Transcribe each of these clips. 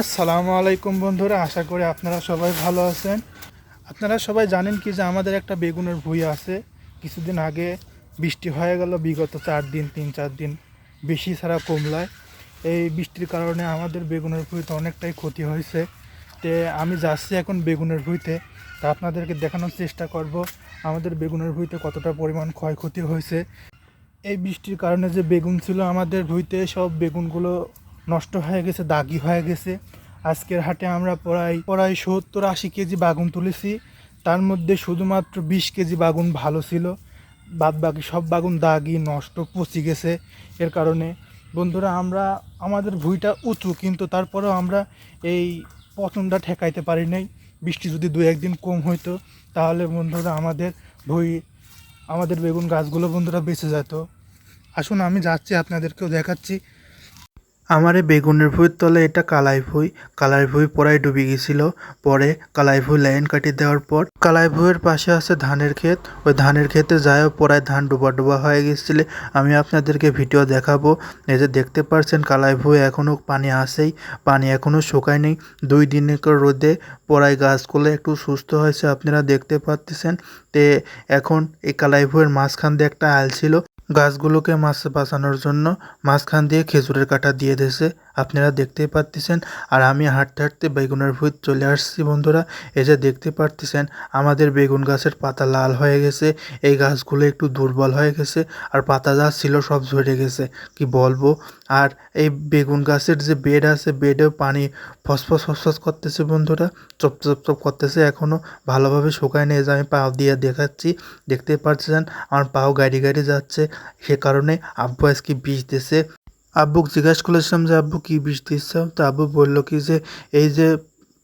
আসসালামু আলাইকুম বন্ধুরা, আশা করি আপনারা সবাই ভালো আছেন। আপনারা সবাই জানেন কি যে আমাদের একটা বেগুনের ভুঁই আছে। কিছুদিন আগে বৃষ্টি হয়ে গেল, বিগত চার দিন, তিন চার দিন বেশি ছাড়া কমলায়। এই বৃষ্টির কারণে আমাদের বেগুনের ভুঁইতে অনেকটাই ক্ষতি হয়েছে। তে আমি যাচ্ছি এখন বেগুনের ভুঁইতে। তা আপনাদেরকে দেখানোর চেষ্টা করব, আমাদের বেগুনের ভুঁইতে কতটা পরিমাণ ক্ষয়ক্ষতি হয়েছে। এই বৃষ্টির কারণে যে বেগুন ছিল আমাদের ভুঁইতে, সব বেগুনগুলো নষ্ট হয়ে গেছে, দাগি হয়ে গেছে। আজকের হাটে আমরা প্রায় প্রায় সত্তর আশি কেজি বাগুন তুলেছি। তার মধ্যে শুধুমাত্র বিশ কেজি বাগুন ভালো ছিল। বাদ বাকি সব বাগুন দাগি, নষ্ট, পচে গেছে। এর কারণে বন্ধুরা, আমরা, আমাদের ভুঁইটা উঁচু, কিন্তু তারপরেও আমরা এই পচনটা ঠেকাইতে পারি নাই। বৃষ্টি যদি দু একদিন কম হইতো, তাহলে বন্ধুরা আমাদের ভুঁই, আমাদের বেগুন গাছগুলো বন্ধুরা বেঁচে যেত। আসুন, আমি যাচ্ছি, আপনাদেরকেও দেখাচ্ছি। আমার এই বেগুনের ভুঁইয়ের তলে এটা কালাই ভুঁই কালাই ভুঁই পরাই ডুবে গেছিল। পরে কালাই ভুঁই লাইন কাটিয়ে দেওয়ার পর কালাই ভুঁইয়ের পাশে আছে ধানের ক্ষেত। ওই ধানের ক্ষেতে যায়ও পরায় ধান ডুবা ডুবা হয়ে গেছিল। আমি আপনাদেরকে ভিডিও দেখাবো। এই যে দেখতে পারছেন কালাই ভুঁই এখনও পানি আসেই, পানি এখনও শুকায় নেই দুই দিনের রোদে পরাই গাছগুলো একটু সুস্থ হয়েছে, আপনারা দেখতে পাচ্ছেন। তে এখন এই কালাই ভুঁইয়ের মাঝখান দিয়ে একটা আল ছিল। গাছগুলোকে মাছ বাঁচানোর জন্য মাঝখান দিয়ে খেজুরের কাঁটা দিয়ে দিয়েছে। আপনারা দেখতেই পারতেছেন। আর আমি হাঁটতে হাঁটতে বেগুনের ভূত চলে আসছি বন্ধুরা। এই যে দেখতে পারতেছেন, আমাদের বেগুন গাছের পাতা লাল হয়ে গেছে। এই গাছগুলো একটু দুর্বল হয়ে গেছে আর পাতা যা ছিল সব ঝরে গেছে। কি বলব? আর এই বেগুন গাছের যে বেড আছে, বেডেও পানি ফসফস ফসফস করতেছে বন্ধুরা। চপ চপ চপ করতেছে এখনও ভালোভাবে শুকায় নিয়ে আমি পাও দিয়ে দেখাচ্ছি। দেখতে পাচ্ছেন আমার পাও গাড়ি গাড়ি যাচ্ছে। সে কারণে আব্বু আজকে বিষ দিয়েছে। আব্বুকে জিজ্ঞাসা করেছিলাম যে, আব্বু, কী বিষ দিচ্ছ তো আব্বু বলল কি যে, এই যে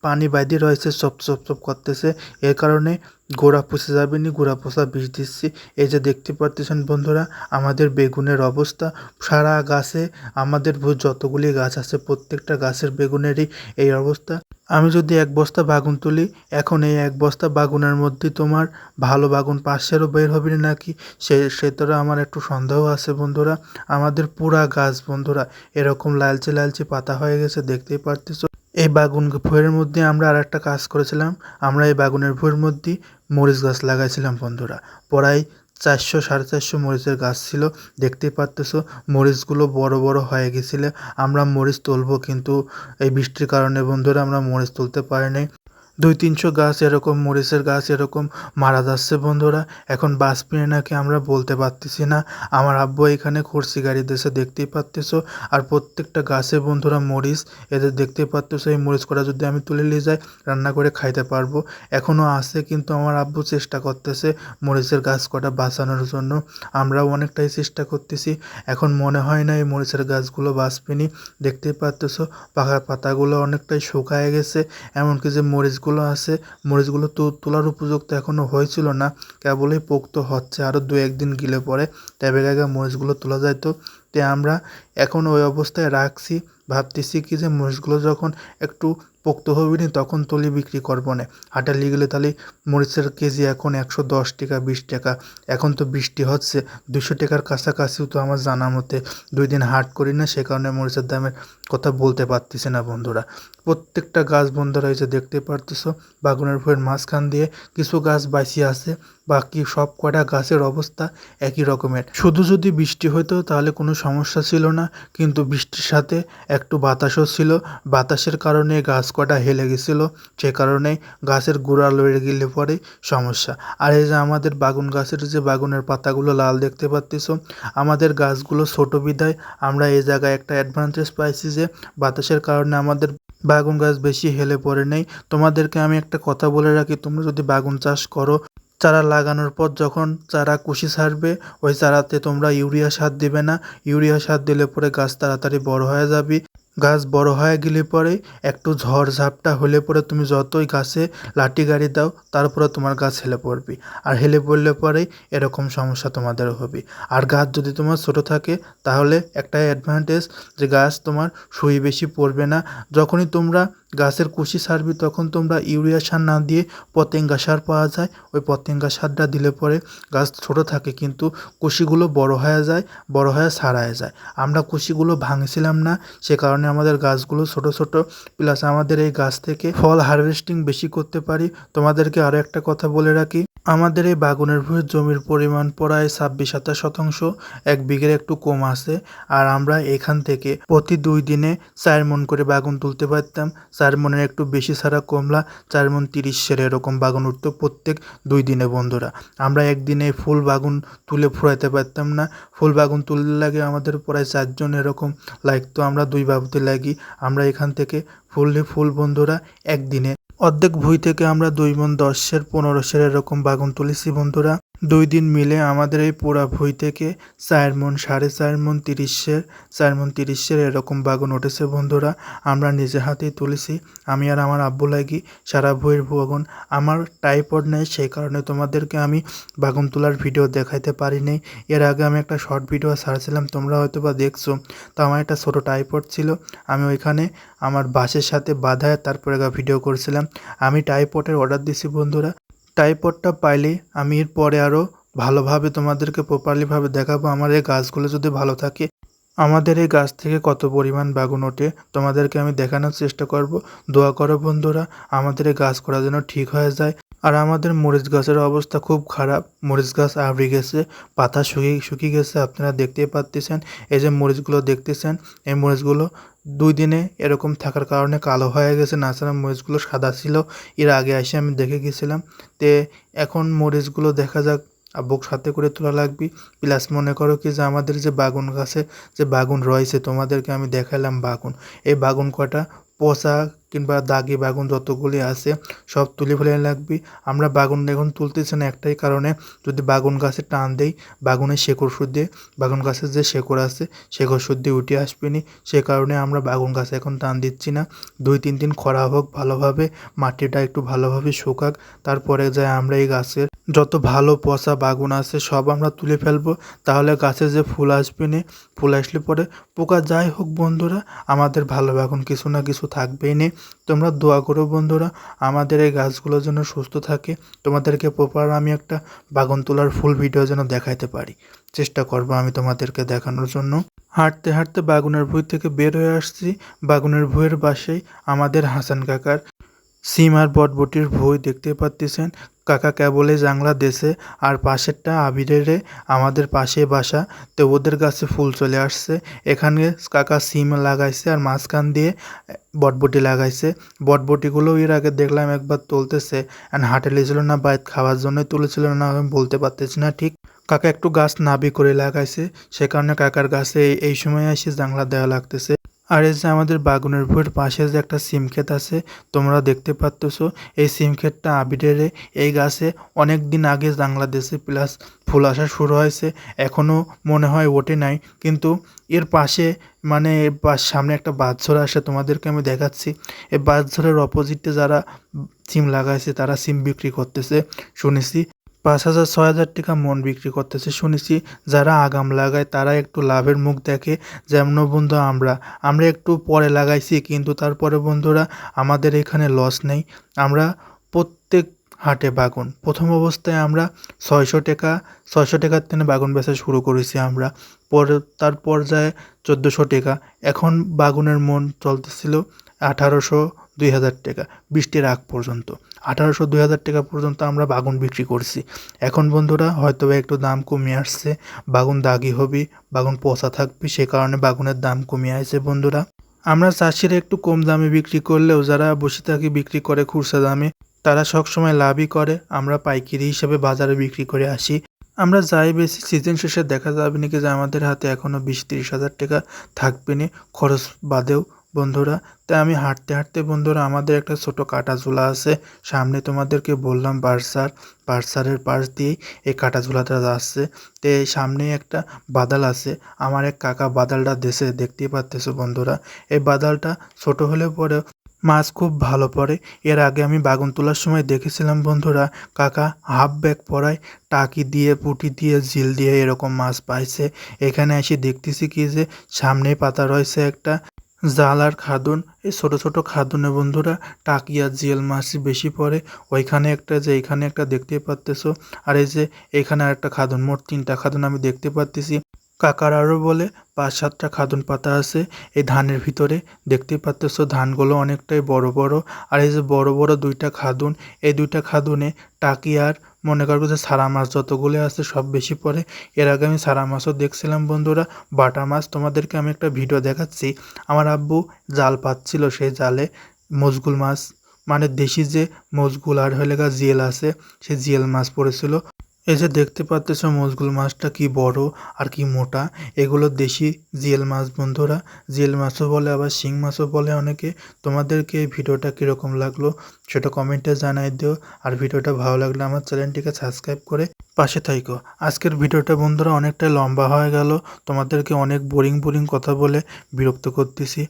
পানি বাইদি রয়েছে, সব চপ চপ করতেছে। এর কারণে গোড়া পচে যাবে নি গোড়া পচা বিষ দিচ্ছি এই যে দেখতে পারতেছেন বন্ধুরা, আমাদের বেগুনের অবস্থা। সারা গাছে আমাদের যতগুলি গাছ আছে, প্রত্যেকটা গাছের বেগুনেরই এই অবস্থা। আমি যদি এক বস্তা বাগুন তুলি, এখন এই এক বস্তা বাগুনের মধ্যে তোমার ভালো বাগুন পাশেরও বের হবে নাকি? সে সেতরা আমার একটু সন্দেহ আছে বন্ধুরা। আমাদের পুরা গাছ বন্ধুরা, এরকম লালচে লালচে পাতা হয়ে গেছে, দেখতেই পারতেছ? এই বাগুন ভুঁয়ের মধ্যে আমরা আর একটা কাজ করেছিলাম। আমরা এই বাগুনের ভুঁয়ের মধ্যে মরিচ গাছ লাগাইছিলাম বন্ধুরা। প্রায় চারশো, সাড়ে চারশো মরিচের গাছ ছিল। দেখতেই পারতেছো, মরিচগুলো বড় বড় হয়ে গেছিল। আমরা মরিচ তুলবো কিন্তু এই বৃষ্টির কারণে বন্ধুরা, আমরা মরিচ তুলতে পারিনি দুই তিনশো গাছ এরকম, মরিচের গাছ এরকম, মারা যাচ্ছে বন্ধুরা। এখন বাঁচবে নাকি আমরা বলতে পারতেছি না। আমার আব্বু এখানে খরচি গাড়ি দেশে দেখতেই পারতেছো। আর প্রত্যেকটা গাছে বন্ধুরা মরিচ, এদের দেখতেই পারতেছো। এই মরিচ করা যদি আমি তুলে নিয়ে যাই, রান্না করে খাইতে পারব। এখনও আছে, কিন্তু আমার আব্বু চেষ্টা করতেছে মরিচের গাছ কটা বাঁচানোর জন্য। আমরাও অনেকটাই চেষ্টা করতেছি। এখন মনে হয় না এই মরিচের গাছগুলো বাঁচবেনি দেখতেই পারতেছো, পাকা পাতাগুলো অনেকটাই শুকায় গেছে। এমনকি যে মরিচগুলো আছে, মরিচগুলো তো তোলার উপযুক্ত এখনও হয়েছিল না, কেবলই পোক্ত হচ্ছে আরও দু একদিন গিলে পরে ট্যাবের আগে মরিচগুলো তোলা যায় তো। তে আমরা এখন ওই অবস্থায় রাখছি। ভাবতেছি কি যে মরিচগুলো যখন একটু পোক্ত হবে নি তখন তলি বিক্রি করব না। হাটে নিয়ে গেলে তাহলে মরিচের কেজি এখন একশো দশ টাকা, বিশ টাকা। এখন তো বৃষ্টি হচ্ছে, দুশো টাকার কাছাকাছিও তো আমার জানা মতে দুই দিন হাট করি না, সে কারণে মরিচের দামের কথা বলতে পারতেছে না বন্ধুরা। প্রত্যেকটা গাছ বন্ধুরা যে দেখতে পারতেছো, বাগুনের ভুঁয়ের মাঝখান দিয়ে কিছু গাছ বাঁচিয়ে আছে। বাকি সব কটা গাছের অবস্থা একই রকমের। শুধু যদি বৃষ্টি হতো তাহলে কোনো সমস্যা ছিল না, কিন্তু বৃষ্টির সাথে একটু বাতাসও ছিল। বাতাসের কারণে গাছ কটা হেলে গেছিল, সে কারণে গাছের গোড়া লড়ে গেলে পরে সমস্যা। আর এই যে আমাদের বাগুন গাছের যে বাগুনের পাতাগুলো লাল দেখতে পাচ্তেছো, আমাদের গাছগুলো ছোট বিধায় আমরা এই জায়গায় একটা অ্যাডভান্টেজ পাইছি যে বাতাসের কারণে আমাদের বাগুন গাছ বেশি হেলে পড়ে নেই। তোমাদেরকে আমি একটা কথা বলে রাখি, তোমরা যদি বাগুন চাষ করো চারা লাগানোর পর যখন চারা কুশি ছাড়বে, ওই চারাতে তোমরা ইউরিয়া সার দিবে না। ইউরিয়া সার দিলে পরে গাছ তাড়াতাড়ি বড় হয়ে যাবে। গাছ বড় হয়ে গেলে পরে একটু ঝড় ঝাপটা হলে পরে তুমি যতই গাছে লাঠি গাড়ি দাও তারপরে তোমার গাছ হেলে পড়বে। আর হেলে পড়লে পরেই এরকম সমস্যা তোমাদের হবে। আর গাছ যদি তোমার ছোট থাকে, তাহলে একটা অ্যাডভান্টেজ যে গাছ তোমার সুই বেশি পড়বে না। যখনই তোমরা গাছের কুশি সারবি, তখন তোমরা ইউরিয়া সার না দিয়ে পতেঙ্গা সার পাওয়া যায়। ওই পতেঙ্গা সারটা দিলে পরে গাছ ছোট থাকে, কিন্তু কুশিগুলো বড় হয়ে যায়, বড় হয়ে সারায় যায়। আমরা কুশিগুলো ভাঙছিলাম না, সে কারণে আমাদের গাছগুলো ছোট ছোট। প্লাস আমাদের এই গাছ থেকে ফল হারভেস্টিং বেশি করতে পারি। তোমাদেরকে আরও একটা কথা বলে রাখি আমাদের এই বাগুনের ভুঁইয়ের জমির পরিমাণ প্রায় ছাব্বিশ সাতাশ শতাংশ, এক বিঘের একটু কম আছে। আর আমরা এখান থেকে প্রতি দুই দিনে চার মন করে বাগুন তুলতে পারতাম। চার মনের একটু বেশি ছাড়া কমলা, চার মন তিরিশ সেরে এরকম বাগুন উঠতো প্রত্যেক দুই দিনে বন্ধুরা। আমরা একদিনে ফুল বাগুন তুলে ফুরাইতে পারতাম না। ফুল বাগুন তুলতে লাগে আমাদের প্রায় চারজন এরকম লাগতো। আমরা দুই বাবুতে লাগি। আমরা এখান থেকে ফুললে ফুল বন্ধুরা একদিনে অর্ধেক ভুঁই থেকে আমরা দুই মন দশের পনেরোশের এরকম বাগুন তুলেছি বন্ধুরা। দুই দিন মিলে আমাদের এই পোড়া ভুঁই থেকে চার মন সাড়ে চার মন তিরিশের, চার মন তিরিশের এরকম বাগুন উঠেছে বন্ধুরা। আমরা নিজে হাতেই তুলেছি। আমি আর আমার আব্বু লাগি সারা ভুঁইয়ের বাগুন। আমার টাইপড নেই, সেই কারণে তোমাদেরকে আমি বাগুন তোলার ভিডিও দেখাইতে পারি নাই। এর আগে আমি একটা শর্ট ভিডিও ছাড়ছিলাম, তোমরা হয়তো বা দেখছ। তো আমার একটা ছোটো টাইপড ছিল। আমি ওইখানে আমার বাসের সাথে বাধায় তারপরে ভিডিও করছিলাম। আমি টাইপডের অর্ডার দিছি বন্ধুরা। টাইপডটা পাইলে আমি এর পরে আরও ভালোভাবে তোমাদেরকে প্রপারলিভাবে দেখাবো। আমার এই গাছগুলো যদি ভালো থাকে আমাদের এই গাছ থেকে কত পরিমাণ বাগুন ওঠে তোমাদেরকে আমি দেখানোর চেষ্টা করব। দোয়া করো বন্ধুরা, আমাদের এই গাছ করা যেন ঠিক হয়ে যায়। আর আমাদের মরিচ গাছের অবস্থা খুব খারাপ। মরিচ গাছ আবড়ে গেছে, পাতা শুকিয়ে শুকিয়ে গেছে, আপনারা দেখতেই পাচ্ছেন এই যে মরিচগুলো দেখতেছেন, এই মরিচগুলো দুই দিনে এরকম থাকার কারণে কালো হয়ে গেছে। নাছাড়া মরিচগুলো সাদা ছিল। এর আগে এসে আমি দেখে গেছিলাম। তে এখন মরিচগুলো দেখা যাক আব্বুক সাথে করে তোলা লাগবে। প্লাস মনে করো কি যে আমাদের যে বাগুন গাছে যে বাগুন রয়েছে, তোমাদেরকে আমি দেখালাম বাগুন। এই বাগুন কটা পচা কিংবা দাগি বাগুন যতগুলি আছে, সব তুলে ফেলে লাগবে। আমরা বাগুন এখন তুলতেছি না একটাই কারণে, যদি বাগুন গাছে টান দেই বাগুনের শেকড় শুদ্ধে, বাগুন গাছের যে শেকড় আছে, শেকড় শুদ্ধে উঠে আসবেনি সে কারণে আমরা বাগুন গাছে এখন টান দিচ্ছি না। দুই, তিন দিন খরা হোক, ভালোভাবে মাটিটা একটু ভালোভাবে শুকাক, তারপরে যায় আমরা এই গাছের যত ভালো পচা বাগুন আছে সব আমরা তুলে ফেলব। তাহলে গাছে যে ফুল আসবে না, ফুল আসলে পরে পোকা যাই হোক বন্ধুরা, আমাদের ভালো বাগুন কিছু না কিছু থাকবেই নে। তোমরা দোয়া করো বন্ধুরা, আমাদের এই গাছগুলো যেন সুস্থ থাকে। তোমাদেরকে প্রপার আমি একটা বাগুন তোলার ফুল ভিডিও যেন দেখাইতে পারি। চেষ্টা করব আমি তোমাদেরকে দেখানোর জন্য। হাঁটতে হাঁটতে বাগুনের ভুঁই থেকে বের হয়ে আসছি। বাগুনের ভুঁইয়ের পাশেই আমাদের হাসান কাকার সিম আর বটবটির ভুঁই দেখতে পাচ্ছেন কাকা কেবলে জাংলা দেশে আর পাশেরটা আবিরেরে আমাদের পাশে বাসা তো ওদের কাছে ফুল চলে আসছে। এখানে কাকা সিম লাগাইছে আর মাঝখান দিয়ে বটবটি লাগাইছে। বটবটিগুলো এর আগে দেখলাম একবার তুলতেছে অ্যান্ড হাটে লেছিল না বাইত খাওয়ার জন্যই তুলেছিল না, আমি বলতে পারতেছি না ঠিক। কাকা একটু গাছ নাবি করে লাগাইছে, সে কারণে কাকার গাছে এই সময় এসে জাংলা দেওয়া লাগতেছে। আর এই যে আমাদের বাগুনের ভুঁইয়ের পাশে যে একটা সিম ক্ষেত আছে, তোমরা দেখতে পারতেছো, এই সিম ক্ষেতটা আবিরেরে এই গাছে অনেক দিন আগে বাংলাদেশে প্লাস ফুল আসা শুরু হয়েছে এখনও মনে হয় ওঠে নাই। কিন্তু এর পাশে মানে সামনে একটা বাঁশঝড় আসে, তোমাদেরকে আমি দেখাচ্ছি। এই বাঁশঝড়ের অপোজিটে যারা সিম লাগাইছে, তারা সিম বিক্রি করতেছে, শুনেছি। পাঁচ হাজার, ছয় হাজার টাকা মন বিক্রি করতেছে। শুনেছি যারা আগাম লাগায়, তারা একটু লাভের মুখ দেখে, যেমন বন্ধু আমরা। আমরা একটু পরে লাগাইছি, কিন্তু তারপরে বন্ধুরা, আমাদের এখানে লস নেই। আমরা প্রত্যেক হাটে বাগুন। প্রথম অবস্থায় আমরা ছয়শো টাকা, ছয়শো টাকার থেকে বাগুন বেচা শুরু করেছি আমরা। পরে, তার পর্যায়ে চোদ্দোশো টাকা। এখন বাগুনের মন চলতেছিল আঠারোশো দুই হাজার টাকা, বৃষ্টির আগ পর্যন্ত। আঠারোশো দুই হাজার টাকা পর্যন্ত আমরা বাগুন বিক্রি করছি। এখন বন্ধুরা, হয়তো একটু দাম কমিয়ে আসছে। বাগুন দাগি হবি, বাগুন পচা থাকবি, সে কারণে বাগুনের দাম কমিয়ে আসছে বন্ধুরা। আমরা চাষিরা একটু কম দামে বিক্রি করলেও যারা বসে থাকি বিক্রি করে খুচরা দামে, তারা সবসময় লাভই করে। আমরা পাইকারি হিসেবে বাজারে বিক্রি করে আসি। আমরা যাই বেশি, সিজন শেষে দেখা যাবে নাকি যে আমাদের হাতে এখনও বিশ তিরিশ হাজার টাকা থাকবে না। খরচ বাদেও বন্ধুরা, তাই আমি হাঁটতে হাঁটতে বন্ধুরা, আমাদের একটা ছোট কাটা ঝোলা আছে। সামনে তোমাদেরকে বললাম বার্সার, বার্সারের পাশ দিয়েই এই কাটা ঝোলাটা যাচ্ছে তো এই সামনে একটা বাদাল আছে। আমার এক কাকা বাদালটা দেশে দেখতেই পাচ্তেছো বন্ধুরা। এই বাদালটা ছোট হলে পরে মাছ খুব ভালো পড়ে। এর আগে আমি বাগুন তোলার সময় দেখেছিলাম বন্ধুরা, কাকা হাফ ব্যাগ পরায় টাকি দিয়ে, পুঁটি দিয়ে, ঝিল দিয়ে এরকম মাছ পাইছে। এখানে এসে দেখতেছি কি যে সামনে পাতা রয়েছে একটা জাল আর খাদুন, এই ছোট ছোট খাদুনে বন্ধুরা টাকিয়া জিয়েল মাছ বেশি পড়ে। ওইখানে একটা যে এইখানে একটা দেখতে পারতেছো। আর এই যে এখানে আর একটা খাদুন, মোট তিনটা খাদুন আমি দেখতে পারতেছি। কাকার আরও বলে, পাঁচ সাতটা খাদুন পাতা আছে, এই ধানের ভিতরে। দেখতে পারতেছো ধানগুলো অনেকটাই বড় বড়। আর এই যে বড় বড় দুইটা খাদুন, এই দুইটা খাদুনে টাকি আর মনে করব যে সারা মাছ যতগুলো আছে সব বেশি পড়ে। এর আগে আমি সারা মাছও দেখছিলাম বন্ধুরা, বাটা মাছ। তোমাদেরকে আমি একটা ভিডিও দেখাচ্ছি। আমার আব্বু জাল পাচ্ছিল সেই জালে, মজগুল মাছ। মানে দেশি যে মজগুল আর হলে গা জিয়েল আছে সে জিয়েল মাছ পড়েছিল। এই যে দেখতে পাচ্তেছ মজগুল, মাছটা কি বড় আর কি মোটা? এগুলো দেশি জিয়েল মাছ বন্ধুরা। জিয়েল মাছও বলে, আবার শিং মাছও বলে অনেকে। তোমাদেরকে এই ভিডিওটা কীরকম লাগল সেটা কমেন্টে জানাই দিও। আর ভিডিওটা ভালো লাগলে আমার চ্যানেলটিকে সাবস্ক্রাইব করে পাশে থাইকো। আজকের ভিডিওটা বন্ধুরা অনেকটা লম্বা হয়ে গেল। তোমাদেরকে অনেক বোরিং বোরিং কথা বলে বিরক্ত করতেছি।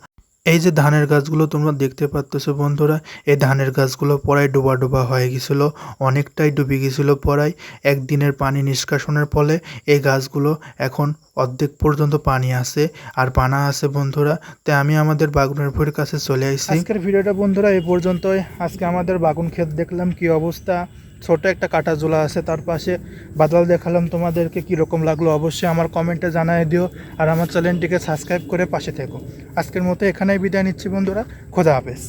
এই যে ধানের গাছগুলো তোমরা দেখতে পাচ্তেছো বন্ধুরা, এই ধানের গাছগুলো পড়ায় ডোবা ডোবা হয়ে গেছিল, অনেকটাই ডুবে গেছিল পড়ায়। একদিনের পানি নিষ্কাশনের ফলে এই গাছগুলো এখন অর্ধেক পর্যন্ত পানি আছে আর পানা আছে বন্ধুরা। তাই আমি আমাদের বাগুনের ভুঁইয়ের কাছে চলে আসছি আজকের ভিডিওটা বন্ধুরা এই পর্যন্তই। আজকে আমাদের বাগুন ক্ষেত দেখলাম কি অবস্থা। ছোট একটা কাটা জোলা আছে, তার পাশে বাদাল দেখালাম তোমাদেরকে কীরকম লাগল। অবশ্যই আমার কমেন্টে জানাই দিও আর আমার চ্যানেলটিকে সাবস্ক্রাইব করে পাশে থেকো। আজকের মতো এখানেই বিদায় নিচ্ছি বন্ধুরা, খোদা হাফেজ।